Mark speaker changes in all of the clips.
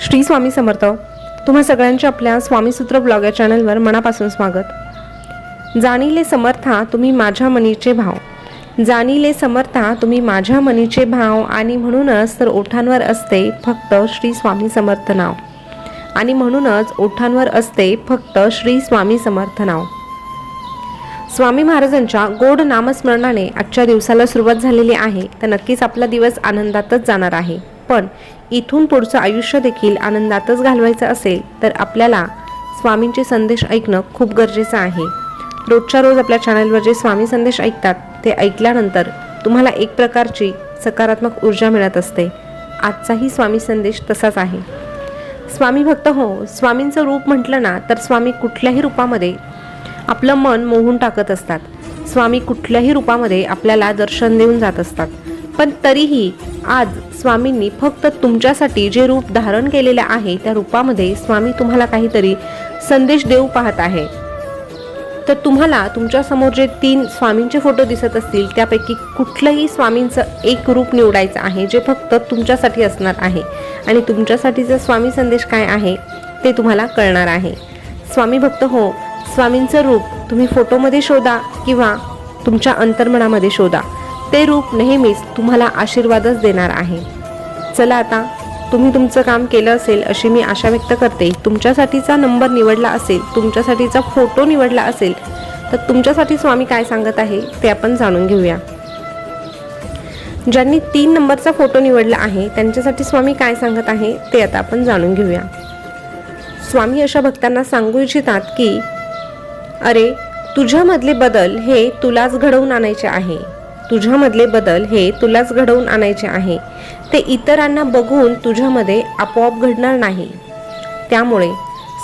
Speaker 1: श्री स्वामी समर्थ तुम्हा सगळ्यांचे आपल्या स्वामीसूत्र ब्लॉग या चॅनलवर मनापासून स्वागत. जाणीले समर्था तुम्ही माझ्या मनीचे भाव. जाणीले समर्था तुम्ही माझ्या मनीचे भाव आणि म्हणूनच तर ओठांवर असते फक्त श्री स्वामी समर्थ नाव. आणि म्हणूनच ओठांवर असते फक्त श्री स्वामी समर्थ नाव. स्वामी महाराजांच्या गोड नामस्मरणाने आजच्या दिवसाला सुरुवात झालेली आहे तर नक्कीच आपला दिवस आनंदातच जाणार आहे. पण इथून पुढचं आयुष्य देखील आनंदातच घालवायचं असेल तर आपल्याला स्वामींचे संदेश ऐकणं खूप गरजेचं आहे. रोजच्या रोज आपल्या चॅनलवर जे स्वामी संदेश ऐकतात ते ऐकल्यानंतर तुम्हाला एक प्रकारची सकारात्मक ऊर्जा मिळत असते. आजचाही स्वामी संदेश तसाच आहे. स्वामी भक्त हो स्वामींचं रूप म्हटलं ना तर स्वामी कुठल्याही रूपामध्ये आपलं मन मोहून टाकत असतात. स्वामी कुठल्याही रूपामध्ये आपल्याला दर्शन देऊन जात असतात. पण तरीही आज स्वामींनी फक्त तुमच्यासाठी जे रूप धारण केलेले आहे त्या रूपामध्ये स्वामी तुम्हाला काहीतरी संदेश देऊ पाहत आहे. तर तुम्हाला तुमच्यासमोर जे तीन स्वामींचे फोटो दिसत असतील त्यापैकी कुठलंही स्वामींचं एक रूप निवडायचं आहे जे फक्त तुमच्यासाठी असणार आहे. आणि तुमच्यासाठीचा स्वामी संदेश काय आहे ते तुम्हाला कळणार आहे. स्वामी भक्त हो स्वामींचं रूप तुम्ही फोटोमध्ये शोधा किंवा तुमच्या अंतर्मनामध्ये शोधा. ते रूप नेहमीच तुम्हाला आशीर्वादच देणार आहे. चला आता तुम्ही तुमचं काम केलं असेल अशी मी आशा व्यक्त करते. तुमच्यासाठीचा नंबर निवडला असेल तुमच्यासाठीचा फोटो निवडला असेल तर तुमच्यासाठी स्वामी काय सांगत आहे ते आपण जाणून घेऊया. ज्यांनी तीन नंबरचा फोटो निवडला आहे त्यांच्यासाठी स्वामी काय सांगत आहे ते आता आपण जाणून घेऊया. स्वामी अशा भक्तांना सांगू इच्छितात की अरे तुझ्यामधले बदल हे तुलाच घडवून आणायचे आहे. तुझ्यामधले बदल हे तुलाच घडवून आणायचे आहे. ते इतरांना बघून तुझ्यामध्ये आपोआप घडणार नाही. त्यामुळे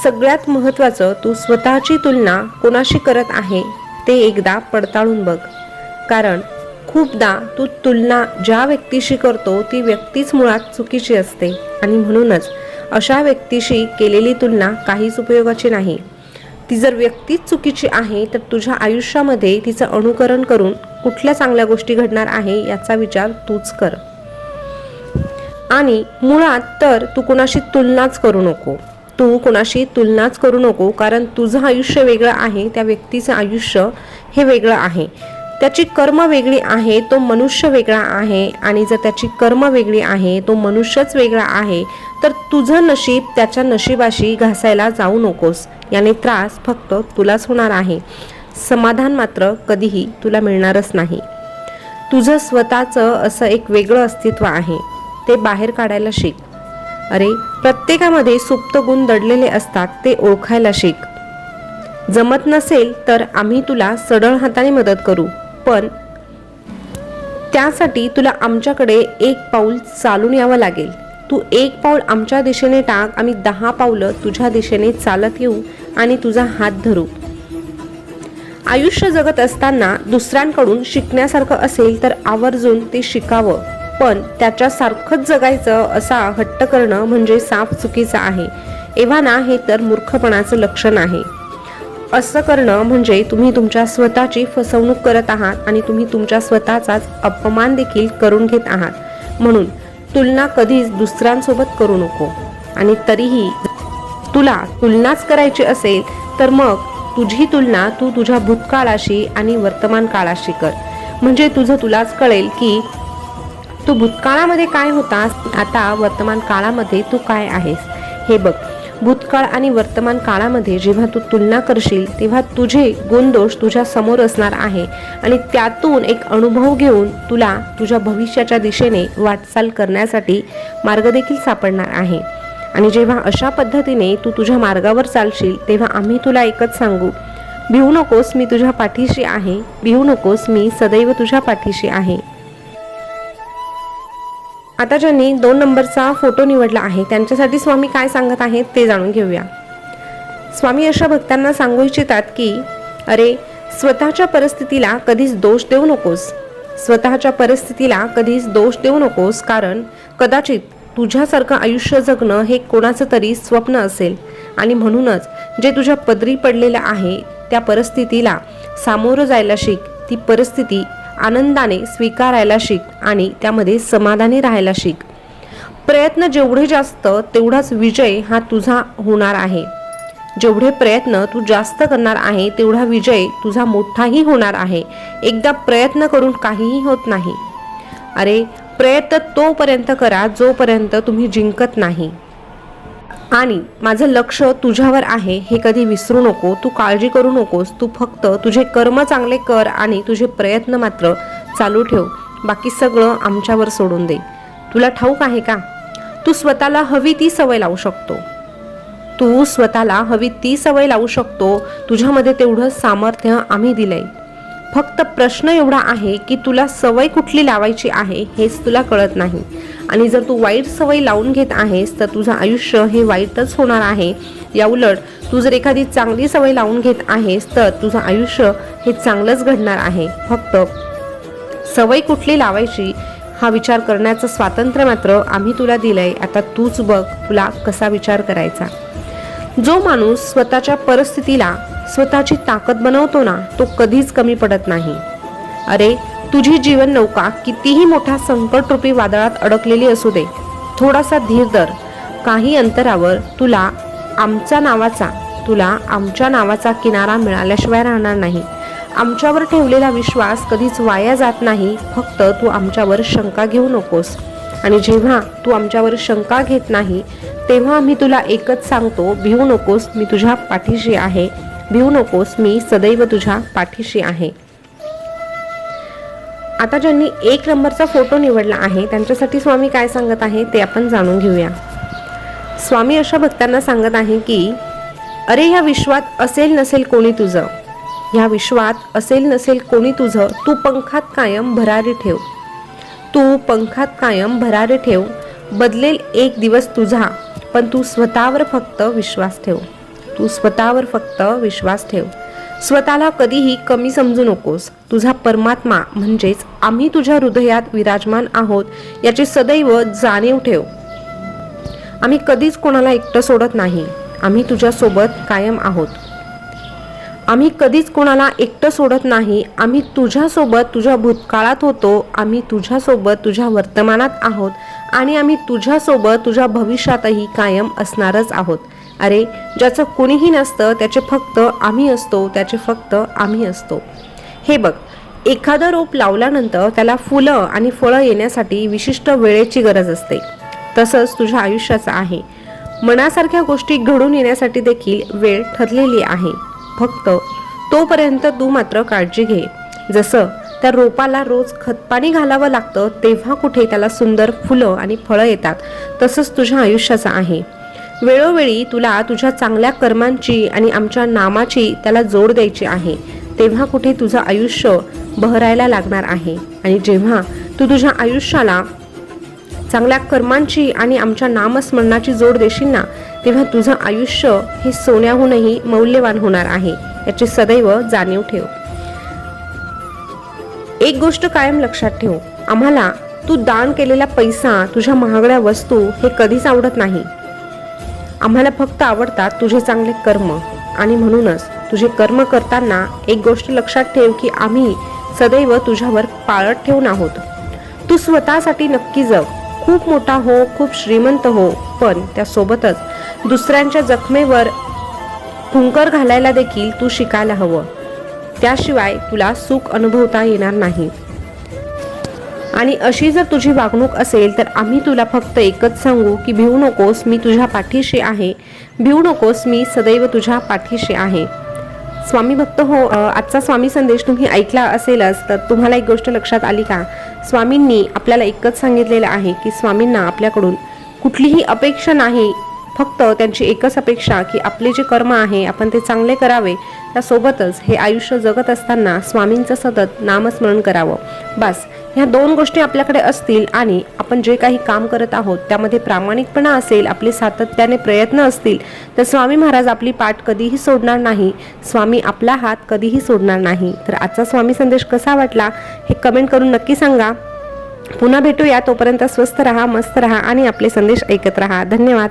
Speaker 1: सगळ्यात महत्त्वाचं तू स्वतःची तुलना कोणाशी करत आहे ते एकदा पडताळून बघ. कारण खूपदा तू तुलना ज्या व्यक्तीशी करतो ती व्यक्तीच मुळात चुकीची असते. आणि म्हणूनच अशा व्यक्तीशी केलेली तुलना काहीच उपयोगाची नाही. ती जर व्यक्तीच चुकीची आहे तर तुझ्या आयुष्यामध्ये तिचं अनुकरण करून कुठल्या चांगल्या गोष्टी घडणार आहे याचा विचार तूच कर. आणि मुळात तर तू कुणाशी तुलनाच करू नको. तू कुणाशी तुलनाच करू नको कारण तुझं आयुष्य वेगळं आहे त्या व्यक्तीचं आयुष्य हे वेगळं आहे. त्याची कर्म वेगळी आहे तो मनुष्य वेगळा आहे. आणि जर त्याची कर्म वेगळी आहे तो मनुष्यच वेगळा आहे तर तुझं नशीब त्याच्या नशिबाशी घासायला जाऊ नकोस. याने त्रास फक्त तुलाच होणार आहे. समाधान मात्र कधीही तुला मिळणारच नाही. तुझं स्वतःचं असं एक वेगळं अस्तित्व आहे. ते बाहेर काढायला शिक. अरे प्रत्येकामध्ये सुप्त गुण दडलेले असतात ते ओळखायला शिक. जमत नसेल तर आम्ही तुला सडळ हाताने मदत करू. पण त्यासाठी तुला आमच्याकडे एक पाऊल चालून यावं लागेल. तू एक पाऊल आमच्या दिशेने टाक आम्ही दहा पावलं तुझ्या दिशेने चालत येऊ आणि तुझा हात धरू. आयुष्य जगत असताना दुसऱ्यांकडून शिकण्यासारखं असेल तर आवर्जून ते शिकावं पण त्याच्यासारखंच जगायचं असा हट्ट करणं म्हणजे साफ चुकीचं आहे. एव्हाना हे तर मूर्खपणाचं लक्षण आहे. असं करणं म्हणजे तुम्ही तुमच्या स्वतःची फसवणूक करत आहात आणि तुम्ही तुमच्या स्वतःचाच अपमान देखील करून घेत आहात. म्हणून तुलना कधीच दुसऱ्यांसोबत करू नको. आणि तरीही तुला तुलनाच करायची असेल तर मग तुझी तुलना तू तुझ्या भूतकाळाशी आणि वर्तमान काळाशी कर. म्हणजे तुझं तुलाच कळेल की तू भूतकाळामध्ये काय होतास आता वर्तमान काळामध्ये तू काय आहेस. हे बघ भूतकाळ आणि वर्तमान काळामध्ये जेव्हा तू तुलना करशील तेव्हा तुझे गुणदोष तुझ्या समोर असणार आहे आणि त्यातून एक अनुभव घेऊन तुला तुझ्या भविष्याच्या दिशेने वाटचाल करण्यासाठी मार्ग देखील सापडणार आहे. आणि जेव्हा अशा पद्धतीने तू तुझ्या मार्गावर चालशील तेव्हा आम्ही तुला एकच सांगू. भिवू नकोस मी तुझ्या पाठीशी आहे. भिवू नकोस मी सदैव तुझ्या पाठीशी आहे. आता ज्यांनी दोन नंबरचा फोटो निवडला आहे त्यांच्यासाठी स्वामी काय सांगत आहेत ते जाणून घेऊया. स्वामी अशा भक्तांना सांगू इच्छितात की अरे स्वतःच्या परिस्थितीला कधीच दोष देऊ नकोस. स्वतःच्या परिस्थितीला कधीच दोष देऊ नकोस कारण कदाचित तुझ्यासारखं आयुष्य जगणं हे कोणाचं तरी स्वप्न असेल. आणि म्हणूनच जे तुझ्या पदरी पडलेलं आहे त्या परिस्थितीला सामोरं जायला शिक. ती परिस्थिती आनंदाने स्वीकारायला शिक आणि त्यामध्ये समाधानी राहायला शिक. प्रयत्न जेवढे जास्त तेवढाच विजय हा तुझा होणार आहे. जेवढे प्रयत्न तू जास्त करणार आहे तेवढा विजय तुझा मोठाही होणार आहे. एकदा प्रयत्न करून काहीही होत नाही. अरे प्रयत्न तोपर्यंत करा जोपर्यंत तुम्ही जिंकत नाही. आणि माझं लक्ष तुझ्यावर आहे हे कधी विसरू नको तू काळजी करू नकोस तू फक्त तुझे कर्म चांगले कर आणि तुझे प्रयत्न मात्र चालू ठेव. बाकी सगळं आमच्यावर सोडून दे. तुला ठाऊक आहे का? तू स्वतःला हवी ती सवय लावू शकतो. तू स्वतःला हवी ती सवय लावू शकतो. तुझ्यामध्ये तेवढं सामर्थ्य आम्ही दिलंय. फक्त प्रश्न एवढा आहे की तुला सवय कुठली लावायची आहे हेच तुला कळत नाही. आणि जर तू वाईट सवय लावून घेत आहेस तर तुझं आयुष्य हे वाईटच होणार आहे. याउलट तू जर एखादी चांगली सवय लावून घेत आहेस तर तुझं आयुष्य हे चांगलंच घडणार आहे. फक्त सवय कुठली लावायची हा विचार करण्याचं स्वातंत्र्य मात्र आम्ही तुला दिलंय. आता तूच बघ तुला कसा विचार करायचा. जो माणूस स्वतःच्या परिस्थितीला स्वतःची ताकद बनवतो ना तो कधीच कमी पडत नाही. अरे तुझी जीवन नौका कितीही मोठ्या संकटरूपी वादळात अडकलेली असू दे. थोडासा धीर धर. काही अंतरावर तुला आमच्या नावाचा तुला आमच्या नावाचा किनारा मिळाल्याशिवाय राहणार नाही. आमच्यावर ठेवलेला विश्वास कधीच वाया जात नाही. फक्त तू आमच्यावर शंका घेऊ नकोस. आणि जेव्हा तू आमच्यावर शंका घेत नाही तेव्हा आम्ही तुला एकच सांगतो भिवू नकोस. मी तुझ्या पाठीशी आहे. भिवू नकोस मी सदैव तुझ्या पाठीशी आहे. आता ज्यांनी एक नंबरचा फोटो निवडला आहे त्यांच्यासाठी स्वामी काय सांगत आहे ते आपण जाणून घेऊया. स्वामी अशा भक्तांना सांगत आहे की अरे ह्या विश्वात असेल नसेल कोणी तुझं? ह्या विश्वात असेल नसेल कोणी तुझं? तू पंखात कायम भरारी ठेव. तू पंखात कायम भरारी ठेव. बदलेल एक दिवस तुझा पण तू स्वतःवर फक्त विश्वास ठेव. तू स्वतःवर फक्त विश्वास ठेव. स्वतःला कधीही कमी समजू नकोस. तुझा परमात्मा म्हणजेच आम्ही तुझ्या हृदयात विराजमान आहोत याची सदैव जाणीव ठेव. आम्ही कधीच कोणाला एकटं सोडत नाही. आम्ही तुझ्यासोबत कायम आहोत. आम्ही कधीच कोणाला एकटं सोडत नाही. आम्ही तुझ्यासोबत तुझ्या भूतकाळात होतो. आम्ही तुझ्यासोबत तुझ्या वर्तमानात आहोत आणि आम्ही तुझ्यासोबत तुझ्या भविष्यातही कायम असणारच आहोत. अरे ज्याचं कोणीही नसतं त्याचे फक्त आम्ही असतो त्याचे फक्त आम्ही असतो. हे बघ एखादं रोप लावल्यानंतर त्याला फुलं आणि फळं येण्यासाठी विशिष्ट वेळेची गरज असते. तसंच तुझ्या आयुष्याचं आहे. मनासारख्या गोष्टी घडून येण्यासाठी देखील वेळ ठरलेली आहे. फक्त तोपर्यंत तू मात्र काळजी घे. जसं त्या रोपाला रोज खतपाणी घालावं लागतं तेव्हा कुठे त्याला सुंदर फुलं आणि फळं येतात. तसंच तुझ्या आयुष्याचं आहे. वेळोवेळी तुला तुझ्या चांगल्या कर्मांची आणि आमच्या नामाची त्याला जोड द्यायची आहे. तेव्हा कुठे तुझं आयुष्य बहरायला लागणार आहे. आणि जेव्हा तू तुझ्या आयुष्याला चांगल्या कर्मांची आणि आमच्या नामस्मरणाची जोड देशील ना तेव्हा तुझं आयुष्य हे सोन्याहूनही मौल्यवान होणार आहे. याची सदैव जाणीव ठेव. एक गोष्ट कायम लक्षात ठेव. आम्हाला तू दान केलेला पैसा तुझ्या महागड्या वस्तू हे कधीच आवडत नाही. आम्हाला फक्त आवडतात तुझे चांगले कर्म. आणि म्हणूनच तुझे कर्म करताना एक गोष्ट लक्षात ठेव की आम्ही सदैव तुझ्यावर पाळत ठेवून आहोत. तू स्वतःसाठी नक्की जग. खूप मोठा हो खूप श्रीमंत हो पण त्यासोबतच दुसऱ्यांच्या जखमेवर फुंकर घालायला देखील तू शिकायला हवं. त्याशिवाय तुला सुख अनुभवता येणार नाही. आणि अशी जर तुझी वागणूक असेल तर आम्ही तुला फक्त एकच सांगू की भिवू नकोस मी तुझ्या पाठीशी आहे. भिवू नकोस मी सदैव तुझ्या पाठीशी आहे. स्वामी भक्त हो आजचा स्वामी संदेश तुम्ही ऐकला असेलच तर तुम्हाला एक गोष्ट लक्षात आली का? स्वामींनी आपल्याला एकच सांगितलेलं आहे की स्वामींना आपल्याकडून कुठलीही अपेक्षा नाही फक्त त्यांची एकच अपेक्षा की आपले जे कर्म आहे आपण ते चांगले करावे. त्यासोबतच हे आयुष्य जगत असताना स्वामींचं सतत नामस्मरण करावं. बस ह्या दोन गोष्टी आपल्याकडे असतील आणि आपण जे काही काम करत आहोत त्यामध्ये प्रामाणिकपणा असेल आपले सातत्याने प्रयत्न असतील तर स्वामी महाराज आपली पाठ कधीही सोडणार नाही. स्वामी आपला हात कधीही सोडणार नाही. तर आजचा स्वामी संदेश कसा वाटला हे कमेंट करून नक्की सांगा. पुन्हा भेटूया. तोपर्यंत स्वस्थ राहा मस्त राहा आणि आपले संदेश ऐकत राहा. धन्यवाद.